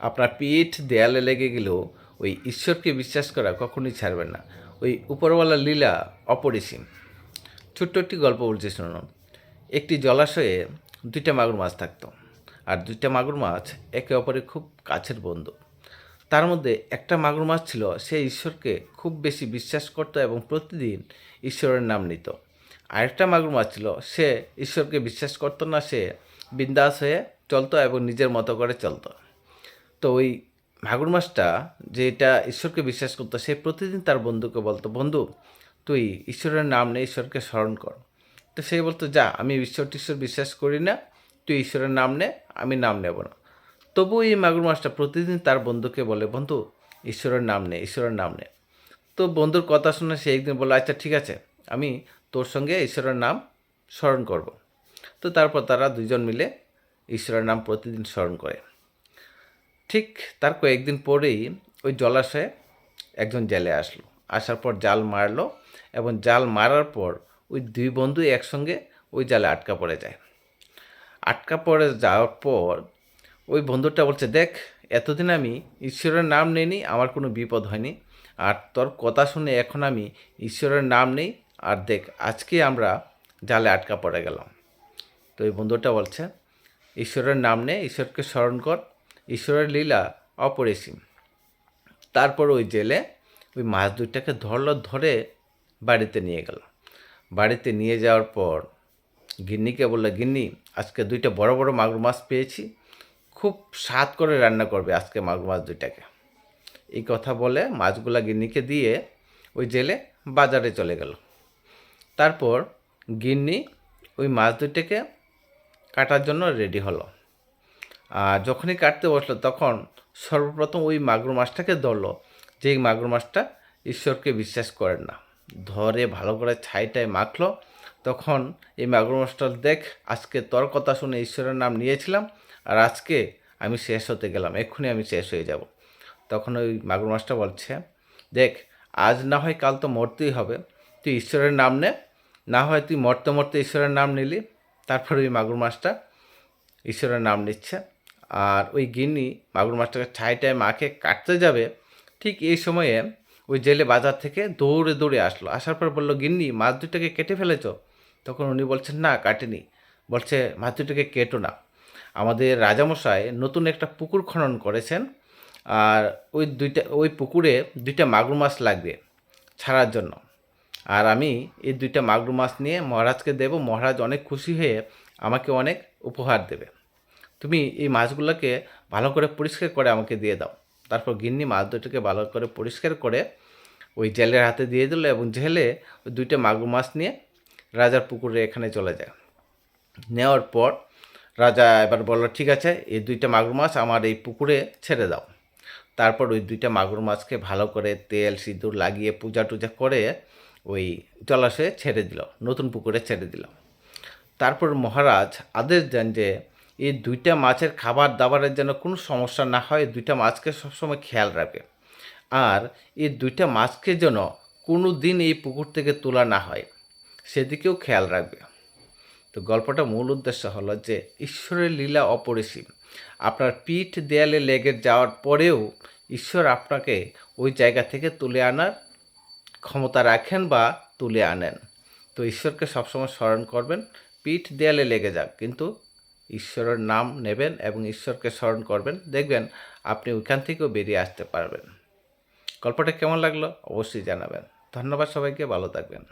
আপনার পিঠ দেয়ালে লেগে গেলেও ওই ঈশ্বরকে বিশ্বাস করা কখনোই ছাড়বেন না। ওই উপরওয়ালা লীলা অপরিসীম। ছোট্ট একটি গল্প বলছি শুনুন। একটি জলাশয়ে দুইটা মাগুর মাছ থাকতো। আর দুইটা মাগুর মাছ একে অপরের খুব কাছের বন্ধু। তার মধ্যে একটা মাগুর মাছ ছিল, সে ঈশ্বরকে খুব বেশি বিশ্বাস করত এবং প্রতিদিন ঈশ্বরের নাম নিত। আরেকটা মাগুর মাছ ছিল, সে ঈশ্বরকে বিশ্বাস করতো না, সে বিন্দাস হয়ে চলতো এবং নিজের মতো করে চলতো। তো ওই মাগুর মাছটা যেটা ঈশ্বরকে বিশ্বাস করতো, সে প্রতিদিন তার বন্ধুকে বলতো, বন্ধু, তুই ঈশ্বরের নাম নে ঈশ্বরকে স্মরণ কর। তো সে বলতো, যা, আমি ঈশ্বর টিশ্বর বিশ্বাস করি না, তুই ঈশ্বরের নাম নে, আমি নাম নেব না। তবু এই মাগুর মাছটা প্রতিদিন তার বন্ধুকে বলে, বন্ধু, ঈশ্বরের নাম নে, ঈশ্বরের নাম নে। তো বন্ধুর কথা শুনে সে একদিন বলে আচ্ছা ঠিক আছে, আমি তোর সঙ্গে ঈশ্বরের নাম স্মরণ করব। তো তারপর তারা দুজন মিলে ঈশ্বরের নাম প্রতিদিন স্মরণ করে। ঠিক তার কয়েকদিন পরেই ওই জলাশয়ে একজন জেলে আসলো। আসার পর জাল মারলো এবং জাল মারার পর ওই দুই বন্ধু একসঙ্গে ওই জালে আটকা পড়ে যায়। আটকা পড়ে যাওয়ার পর ওই বন্ধুটা বলছে, দেখ, এতদিন আমি ঈশ্বরের নাম নেইনি, আমার কোনো বিপদ হয়নি। আর তোর কথা শুনে এখন আমি ঈশ্বরের নাম নেই। আর দেখ, আজকে আমরা জালে আটকা পড়ে গেলাম। তো ওই বন্ধুটা বলছে, ঈশ্বরের নাম নে, ঈশ্বরকে স্মরণ কর ঈশ্বরের লীলা অপরিসীম। তারপর ওই জেলে ওই মাছ দুইটাকে ধরলো, ধরে বাড়িতে নিয়ে গেল। বাড়িতে নিয়ে যাওয়ার পর গিন্নিকে বলল, গিন্নি, আজকে দুইটা বড় বড় মাগুর মাছ পেয়েছি। খুব স্বাদ করে রান্না করবে আজকে মাগুর মাছ দুইটাকে। এই কথা বলে মাছগুলা গিন্নিকে দিয়ে ওই জেলে বাজারে চলে গেল। তারপর গিন্নি ওই মাছ দুইটাকে কাটার জন্য রেডি হলো। যখনই কাটতে বসল, তখন সর্বপ্রথম ওই মাগুর মাছটাকে ধরলো। যেই মাগুর মাছটা ঈশ্বরকে বিশ্বাস করেন না। ধরে ভালো করে ছাইটায় মাখলো। তখন এই মাগুর মাছটা, দেখ, আজকে তোর কথা শুনে ঈশ্বরের নাম নিয়েছিলাম আর আজকে আমি শেষ হতে গেলাম। এক্ষুনি আমি শেষ হয়ে যাব। তখন ওই মাগুর মাছটা বলছে, দেখ, আজ না হয় কাল তো মরতেই হবে। তুই ঈশ্বরের নাম নে। না হয় তুই মরতে মরতে ঈশ্বরের নাম নিলি। তারপরে ওই মাগুর মাছটা ঈশ্বরের নাম নিচ্ছে। আর ওই গিন্নি মাগুর মাছটাকে ছাইটায় মাকে কাটতে যাবে, ঠিক এই সময়ে ওই জেলে বাজার থেকে দৌড়ে দৌড়ে আসলো। আসার পর বলল, গিন্নি, মাছ দুটাকে কেটে ফেলেছ? তখন উনি বলছেন, না, কাটেনি। বলছে, মাছ দুটাকে কেটো না। আমাদের রাজামশাই নতুন একটা পুকুর খনন করেছেন, আর ওই দুইটা, ওই পুকুরে দুইটা মাগুর মাছ লাগবে ছাড়ার জন্য। আর আমি এই দুইটা মাগুর মাছ নিয়ে মহারাজকে দেব, মহারাজ অনেক খুশি হয়ে আমাকে অনেক উপহার দেবে। তুমি এই মাছগুলোকে ভালো করে পরিষ্কার করে আমাকে দিয়ে দাও। তারপর গিন্নি মাছ দুটোকে ভালো করে পরিষ্কার করে ওই জেলের হাতে দিয়ে দিল এবং জেলে ওই দুইটা মাগুর মাছ নিয়ে রাজার পুকুরে এখানে চলে যায়। নেওয়ার পর রাজা এবার বলল, ঠিক আছে, এই দুইটা মাগুর মাছ আমার এই পুকুরে ছেড়ে দাও। তারপর ওই দুইটা মাগুর মাছকে ভালো করে তেল, সিঁদুর লাগিয়ে পূজা টুজা করে ওই জলাশয়ে ছেড়ে দিল, নতুন পুকুরে ছেড়ে দিল। তারপর মহারাজ আদেশ দেন যে এই দুইটা মাছের খাবার দাবারের যেন কোনো সমস্যা না হয় দুইটা মাছকে সবসময় খেয়াল রাখবে। আর এই দুইটা মাছকে যেন কোনো দিন এই পুকুর থেকে তোলা না হয়, সেদিকেও খেয়াল রাখবে। তো গল্পটা মূল উদ্দেশ্য হলো যে, ঈশ্বরের লীলা অপরিসীম। আপনার পিঠ দেয়ালে লেগে যাওয়ার পরেও ঈশ্বর আপনাকে ওই জায়গা থেকে তুলে আনার ক্ষমতা রাখেন বা তুলে আনেন। তো ঈশ্বরকে সবসময় স্মরণ করবেন, পিঠ দেয়ালে লেগে যাক, কিন্তু ঈশ্বরের নাম নেবেন এবং ঈশ্বরকে স্মরণ করবেন। দেখবেন আপনি ওইখান থেকেও বেরিয়ে আসতে পারবেন। গল্পটা কেমন লাগল? অবশ্যই জানাবেন। ধন্যবাদ সবাইকে, ভালো থাকবেন।